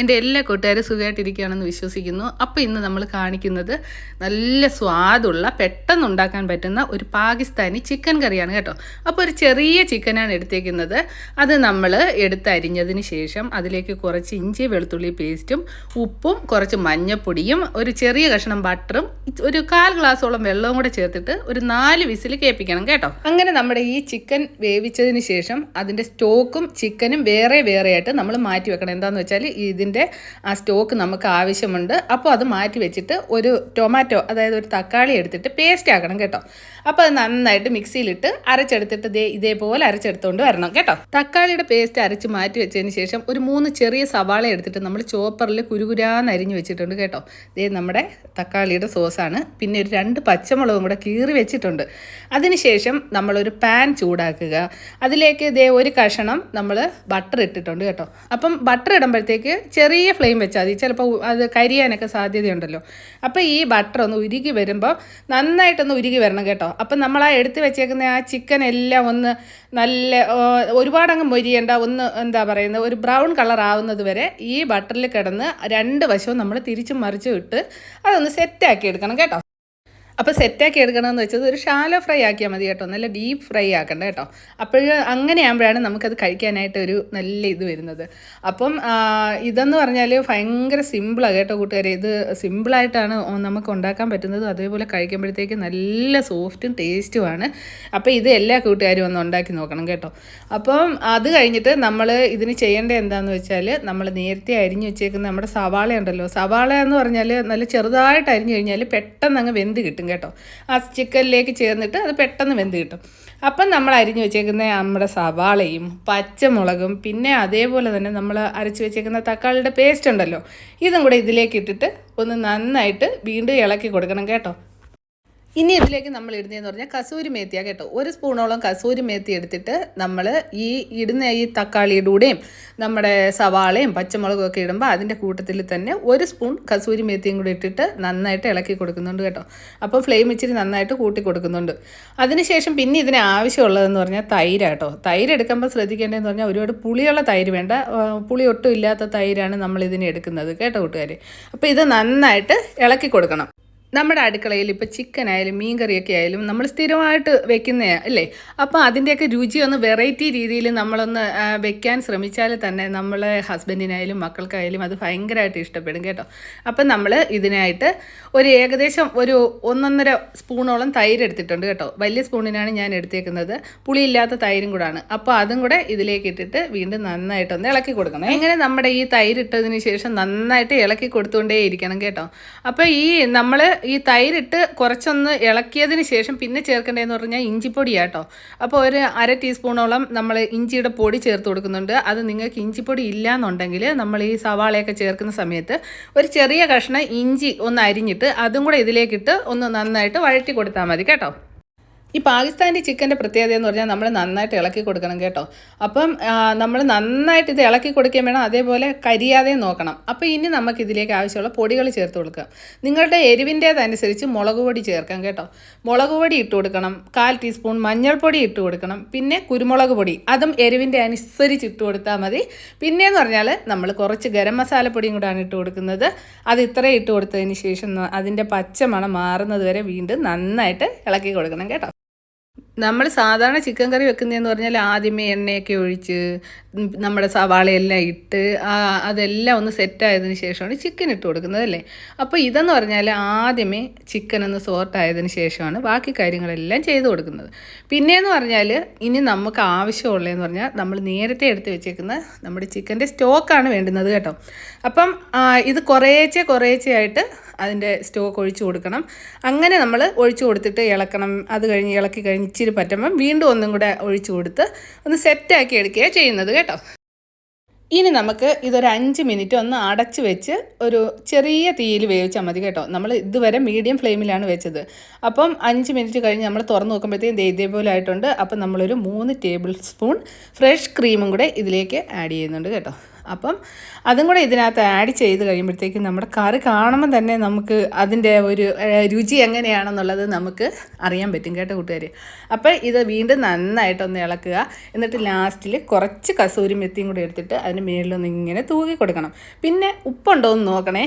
എന്റെ എല്ലാ കൂട്ടുകാരും സുഖമായിട്ടിരിക്കുകയാണെന്ന് വിശ്വസിക്കുന്നു. അപ്പോൾ ഇന്ന് നമ്മൾ കാണിക്കുന്നത് നല്ല സ്വാദുള്ള പെട്ടെന്ന് ഉണ്ടാക്കാൻ പറ്റുന്ന ഒരു പാകിസ്ഥാനി ചിക്കൻ കറിയാണ് കേട്ടോ. അപ്പോൾ ഒരു ചെറിയ ചിക്കനാണ് എടുത്തേക്കുന്നത്. അത് നമ്മൾ എടുത്തരിഞ്ഞതിന് ശേഷം അതിലേക്ക് കുറച്ച് ഇഞ്ചി വെളുത്തുള്ളി പേസ്റ്റും ഉപ്പും കുറച്ച് മഞ്ഞപ്പൊടിയും ഒരു ചെറിയ കഷ്ണം ബട്ടറും ഒരു കാൽ ഗ്ലാസോളം വെള്ളവും കൂടെ ചേർത്തിട്ട് ഒരു നാല് വിസിൽ കേൾപ്പിക്കണം കേട്ടോ. അങ്ങനെ നമ്മുടെ ഈ ചിക്കൻ വേവിച്ചതിന് ശേഷം അതിന്റെ സ്റ്റോക്കും ചിക്കനും വേറെ വേറെ ആയിട്ട് നമ്മൾ മാറ്റി വെക്കണം. എന്താണെന്ന് വെച്ചാൽ ഇതിന്റെ ആ സ്റ്റോക്ക് നമുക്ക് ആവശ്യമുണ്ട്. അപ്പോൾ അത് മാറ്റി വെച്ചിട്ട് ഒരു ടൊമാറ്റോ അതായത് ഒരു തക്കാളി എടുത്തിട്ട് പേസ്റ്റ് ആക്കണം കേട്ടോ. അപ്പോൾ അത് നന്നായിട്ട് മിക്സിയിലിട്ട് അരച്ചെടുത്തിട്ട് ദേ ഇതേപോലെ അരച്ചെടുത്തുകൊണ്ട് വരണം കേട്ടോ. തക്കാളിയുടെ പേസ്റ്റ് അരച്ച് മാറ്റി വെച്ചതിന് ശേഷം ഒരു മൂന്ന് ചെറിയ സവാള എടുത്തിട്ട് നമ്മൾ ചോപ്പറിൽ കുരുകുരാന്ന് അരിഞ്ഞ് വെച്ചിട്ടുണ്ട് കേട്ടോ. ദേ നമ്മുടെ തക്കാളിയുടെ സോസാണ്. പിന്നെ ഒരു രണ്ട് പച്ചമുളകും കൂടെ കീറി വെച്ചിട്ടുണ്ട്. അതിനുശേഷം നമ്മളൊരു പാൻ ചൂടാക്കുക. അതിലേക്ക് ദേ ഒരു കഷണം നമ്മൾ ബട്ടർ ഇട്ടിട്ടുണ്ട് കേട്ടോ. അപ്പം ബട്ടർ ഇടുമ്പോഴത്തേക്ക് ചെറിയ ഫ്ലെയിം വെച്ചാൽ മതി. ചിലപ്പോൾ അത് കരിയാനൊക്കെ സാധ്യതയുണ്ടല്ലോ. അപ്പോൾ ഈ ബട്ടർ ഒന്ന് ഉരുകി വരുമ്പോൾ നന്നായിട്ടൊന്ന് ഉരുകി വരണം കേട്ടോ. അപ്പം നമ്മൾ ആ എടുത്ത് വെച്ചേക്കുന്ന ആ ചിക്കൻ എല്ലാം ഒന്ന് നല്ല ഒരുപാടങ്ങ് മൊരിയേണ്ട. ഒന്ന് എന്താ പറയുന്നത് ഒരു ബ്രൗൺ കളർ ആവുന്നത് വരെ ഈ ബട്ടറിൽ കിടന്ന് രണ്ട് വശവും നമ്മൾ തിരിച്ചും മറിച്ചും ഇട്ട് അതൊന്ന് സെറ്റാക്കി എടുക്കണം കേട്ടോ. അപ്പോൾ സെറ്റാക്കി എടുക്കണമെന്ന് വെച്ചത് ഒരു ഷാലോ ഫ്രൈ ആക്കിയാൽ മതി കേട്ടോ. നല്ല ഡീപ്പ് ഫ്രൈ ആക്കണ്ട കേട്ടോ. അപ്പോൾ അങ്ങനെ ആകുമ്പോഴാണ് നമുക്കത് കഴിക്കാനായിട്ട് ഒരു നല്ല ഇത് വരുന്നത്. അപ്പം ഇതെന്ന് പറഞ്ഞാൽ ഭയങ്കര സിമ്പിളാണ് കേട്ടോ കൂട്ടുകാരെ. ഇത് സിമ്പിളായിട്ടാണ് നമുക്ക് ഉണ്ടാക്കാൻ പറ്റുന്നത്. അതേപോലെ കഴിക്കുമ്പോഴത്തേക്ക് നല്ല സോഫ്റ്റും ടേസ്റ്റുമാണ് അപ്പോൾ ഇത് എല്ലാ കൂട്ടുകാരും ഒന്ന് ഉണ്ടാക്കി നോക്കണം കേട്ടോ. അപ്പം അത് കഴിഞ്ഞിട്ട് നമ്മൾ ഇതിന് ചെയ്യേണ്ടത് എന്താണെന്ന് വെച്ചാൽ നമ്മൾ നേരത്തെ അരിഞ്ഞു വെച്ചേക്കുന്ന നമ്മുടെ സവാള ഉണ്ടല്ലോ. സവാള എന്ന് പറഞ്ഞാൽ നല്ല ചെറുതായിട്ട് അരിഞ്ഞു കഴിഞ്ഞാൽ പെട്ടെന്ന് അങ്ങ് വെന്ത് കിട്ടും കേട്ടോ. ആ ചിക്കനിലേക്ക് ചേർന്നിട്ട് അത് പെട്ടെന്ന് വെന്ത് കിട്ടും. അപ്പം നമ്മൾ അരിഞ്ഞു വെച്ചേക്കുന്ന നമ്മുടെ സവാളയും പച്ചമുളകും പിന്നെ അതേപോലെ തന്നെ നമ്മൾ അരച്ച് വെച്ചേക്കുന്ന തക്കാളിയുടെ പേസ്റ്റ് ഉണ്ടല്ലോ ഇതും കൂടെ ഇതിലേക്ക് ഇട്ടിട്ട് ഒന്ന് നന്നായിട്ട് വീണ്ടും ഇളക്കി കൊടുക്കണം കേട്ടോ. ഇനി ഇതിലേക്ക് നമ്മൾ ഇടുന്നതെന്ന് പറഞ്ഞാൽ കസൂരി മേത്തിയാണ് കേട്ടോ. ഒരു സ്പൂണോളം കസൂരി മേത്തി എടുത്തിട്ട് നമ്മൾ ഈ ഇടുന്ന ഈ തക്കാളിയുടെ കൂടെയും നമ്മുടെ സവാളയും പച്ചമുളകും ഒക്കെ ഇടുമ്പോൾ അതിന്റെ കൂട്ടത്തിൽ തന്നെ ഒരു സ്പൂൺ കസൂരി മേത്തിയും കൂടി ഇട്ടിട്ട് നന്നായിട്ട് ഇളക്കി കൊടുക്കുന്നുണ്ട് കേട്ടോ. അപ്പോൾ ഫ്ലെയിം ഇച്ചിരി നന്നായിട്ട് കൂട്ടി കൊടുക്കുന്നുണ്ട്. അതിനുശേഷം പിന്നെ ഇതിന് ആവശ്യമുള്ളതെന്ന് പറഞ്ഞാൽ തൈര് കേട്ടോ. തൈര് എടുക്കുമ്പോൾ ശ്രദ്ധിക്കേണ്ടതെന്ന് പറഞ്ഞാൽ ഒരുപാട് പുളിയുള്ള തൈര് വേണ്ട. പുളി ഒട്ടും ഇല്ലാത്ത തൈരാണ് നമ്മൾ ഇതിന് എടുക്കുന്നത് കേട്ടോ കൂട്ടുകാർ അപ്പോൾ ഇത് നന്നായിട്ട് ഇളക്കി കൊടുക്കണം. നമ്മുടെ അടുക്കളയിൽ ഇപ്പോൾ ചിക്കൻ ആയാലും മീൻ കറിയൊക്കെ ആയാലും നമ്മൾ സ്ഥിരമായിട്ട് വെക്കുന്ന അല്ലേ? അപ്പോൾ അതിന്റെയൊക്കെ രുചി ഒന്ന് വെറൈറ്റി രീതിയിൽ നമ്മളൊന്ന് വെക്കാൻ ശ്രമിച്ചാൽ തന്നെ നമ്മളെ ഹസ്ബൻഡിനായാലും മക്കൾക്കായാലും അത് ഭയങ്കരമായിട്ട് ഇഷ്ടപ്പെടും കേട്ടോ. അപ്പം നമ്മൾ ഇതിനായിട്ട് ഒരു ഏകദേശം ഒരു ഒന്നൊന്നര സ്പൂണോളം തൈര് എടുത്തിട്ടുണ്ട് കേട്ടോ. വലിയ സ്പൂണിനാണ് ഞാൻ എടുത്തേക്കുന്നത്. പുളിയില്ലാത്ത തൈരും കൂടാണ്. അപ്പോൾ അതും കൂടെ ഇതിലേക്ക് ഇട്ടിട്ട് വീണ്ടും നന്നായിട്ടൊന്ന് ഇളക്കി കൊടുക്കണം. എങ്ങനെ നമ്മുടെ ഈ തൈരിട്ടതിന് ശേഷം നന്നായിട്ട് ഇളക്കി കൊടുത്തുകൊണ്ടേ ഇരിക്കണം കേട്ടോ. അപ്പോൾ ഈ നമ്മൾ ഈ തൈരിട്ട് കുറച്ചൊന്ന് ഇളക്കിയതിന് ശേഷം പിന്നെ ചേർക്കേണ്ടതെന്ന് പറഞ്ഞാൽ ഇഞ്ചിപ്പൊടിയാട്ടോ. അപ്പോൾ ഒരു അര ടീസ്പൂണോളം നമ്മൾ ഇഞ്ചിയുടെ പൊടി ചേർത്ത് കൊടുക്കുന്നുണ്ട്. അത് നിങ്ങൾക്ക് ഇഞ്ചിപ്പൊടി ഇല്ല എന്നുണ്ടെങ്കിൽ നമ്മൾ ഈ സവാളയൊക്കെ ചേർക്കുന്ന സമയത്ത് ഒരു ചെറിയ കഷ്ണം ഇഞ്ചി ഒന്ന് അരിഞ്ഞിട്ട് അതും കൂടെ ഇതിലേക്കിട്ട് ഒന്ന് നന്നായിട്ട് വഴറ്റി കൊടുത്താൽ മതി കേട്ടോ. ഈ പാകിസ്ഥാനി ചിക്കന്റെ പ്രത്യേകത എന്ന് പറഞ്ഞാൽ നമ്മൾ നന്നായിട്ട് ഇളക്കി കൊടുക്കണം കേട്ടോ. അപ്പം നമ്മൾ നന്നായിട്ട് ഇത് ഇളക്കി കൊടുക്കുകയും വേണം. അതേപോലെ കരിയാതെ നോക്കണം. അപ്പോൾ ഇനി നമുക്ക് ഇതിലേക്ക് ആവശ്യമുള്ള പൊടികൾ ചേർത്ത് കൊടുക്കാം. നിങ്ങളുടെ എരിവിന്റേതനുസരിച്ച് മുളക് പൊടി ചേർക്കാം കേട്ടോ. മുളക് പൊടി ഇട്ട് കൊടുക്കണം. കാൽ ടീസ്പൂൺ മഞ്ഞൾപ്പൊടി ഇട്ട് കൊടുക്കണം. പിന്നെ കുരുമുളക് പൊടി. അതും എരിവിന്റെ അനുസരിച്ച് ഇട്ട് കൊടുത്താൽ മതി. പിന്നെയെന്ന് പറഞ്ഞാൽ നമ്മൾ കുറച്ച് ഗരം മസാലപ്പൊടിയും കൂടാണ് ഇട്ട് കൊടുക്കുന്നത്. അത് ഇത്രയും ഇട്ട് കൊടുത്തതിന് ശേഷം അതിന്റെ പച്ച മണം മാറുന്നത് വരെ വീണ്ടും നന്നായിട്ട് ഇളക്കി കൊടുക്കണം കേട്ടോ. നമ്മൾ സാധാരണ ചിക്കൻ കറി വെക്കുന്നതെന്ന് പറഞ്ഞാൽ ആദ്യമേ എണ്ണയൊക്കെ ഒഴിച്ച് നമ്മുടെ സവാളയെല്ലാം ഇട്ട് അതെല്ലാം ഒന്ന് സെറ്റായതിന് ശേഷമാണ് ചിക്കൻ ഇട്ട് കൊടുക്കുന്നത് അല്ലേ? അപ്പോൾ ഇതെന്ന് പറഞ്ഞാൽ ആദ്യമേ ചിക്കൻ ഒന്ന് സോർട്ടായതിന് ശേഷമാണ് ബാക്കി കാര്യങ്ങളെല്ലാം ചെയ്ത് കൊടുക്കുന്നത്. പിന്നെയെന്ന് പറഞ്ഞാൽ ഇനി നമുക്ക് ആവശ്യമുള്ളതെന്ന് പറഞ്ഞാൽ നമ്മൾ നേരത്തെ എടുത്ത് വെച്ചേക്കുന്ന നമ്മുടെ ചിക്കന്റെ സ്റ്റോക്കാണ് വേണ്ടുന്നത് കേട്ടോ. അപ്പം ഇത് കുറേച്ചെ കുറേച്ചെ ആയിട്ട് അതിന്റെ സ്റ്റോക്ക് ഒഴിച്ചു കൊടുക്കണം. അങ്ങനെ നമ്മൾ ഒഴിച്ചു കൊടുത്തിട്ട് ഇളക്കണം. അത് കഴിഞ്ഞ് ഇളക്കി കഴിഞ്ഞ് ഇച്ചിരി പറ്റുമ്പം വീണ്ടും ഒന്നും കൂടെ ഒഴിച്ചു കൊടുത്ത് ഒന്ന് സെറ്റാക്കി എടുക്കുകയാണ് ചെയ്യുന്നത് കേട്ടോ. ഇനി നമുക്ക് ഇതൊരു അഞ്ച് മിനിറ്റ് ഒന്ന് അടച്ച് വെച്ച് ഒരു ചെറിയ തീയിൽ വേവിച്ചാൽ മതി കേട്ടോ. നമ്മൾ ഇതുവരെ മീഡിയം ഫ്ലെയിമിലാണ് വെച്ചത്. അപ്പം അഞ്ച് മിനിറ്റ് കഴിഞ്ഞ് നമ്മൾ തുറന്ന് നോക്കുമ്പോഴത്തേക്കും ഇതേപോലെ ആയിട്ടുണ്ട്. അപ്പം നമ്മളൊരു മൂന്ന് ടേബിൾ സ്പൂൺ ഫ്രഷ് ക്രീമും കൂടെ ഇതിലേക്ക് ആഡ് ചെയ്യുന്നുണ്ട് കേട്ടോ. അപ്പം അതും കൂടെ ഇതിനകത്ത് ആഡ് ചെയ്ത് കഴിയുമ്പോഴത്തേക്കും നമ്മുടെ കറി കാണുമ്പോൾ തന്നെ നമുക്ക് അതിന്റെ ഒരു രുചി എങ്ങനെയാണെന്നുള്ളത് നമുക്ക് അറിയാൻ പറ്റും കേട്ടോ കൂട്ടുകാർ അപ്പോൾ ഇത് വീണ്ടും നന്നായിട്ടൊന്ന് ഇളക്കുക. എന്നിട്ട് ലാസ്റ്റിൽ കുറച്ച് കസൂരി മെത്തിയും കൂടി എടുത്തിട്ട് അതിന് മുകളിലൊന്ന് ഇങ്ങനെ തൂകി കൊടുക്കണം. പിന്നെ ഉപ്പുണ്ടോ എന്ന് നോക്കണേ.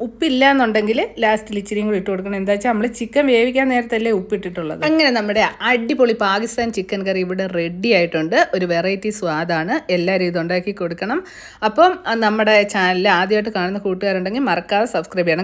ഉപ്പില്ല എന്നുണ്ടെങ്കിൽ ലാസ്റ്റിൽ ഇച്ചിരിയും കൂടി ഇട്ട് കൊടുക്കണം. എന്താ വെച്ചാൽ നമ്മൾ ചിക്കൻ വേവിക്കാൻ നേരത്തല്ലേ ഉപ്പിട്ടിട്ടുള്ളത്. അങ്ങനെ നമ്മുടെ അടിപൊളി പാകിസ്ഥാൻ ചിക്കൻ കറി ഇവിടെ റെഡി ആയിട്ടുണ്ട്. ഒരു വെറൈറ്റി സ്വാദാണ് എല്ലാവരും ഇത് ഉണ്ടാക്കി കൊടുക്കണം. അപ്പം നമ്മുടെ ചാനലിൽ ആദ്യമായിട്ട് കാണുന്ന കൂട്ടുകാരുണ്ടെങ്കിൽ മറക്കാതെ സബ്സ്ക്രൈബ് ചെയ്യണം.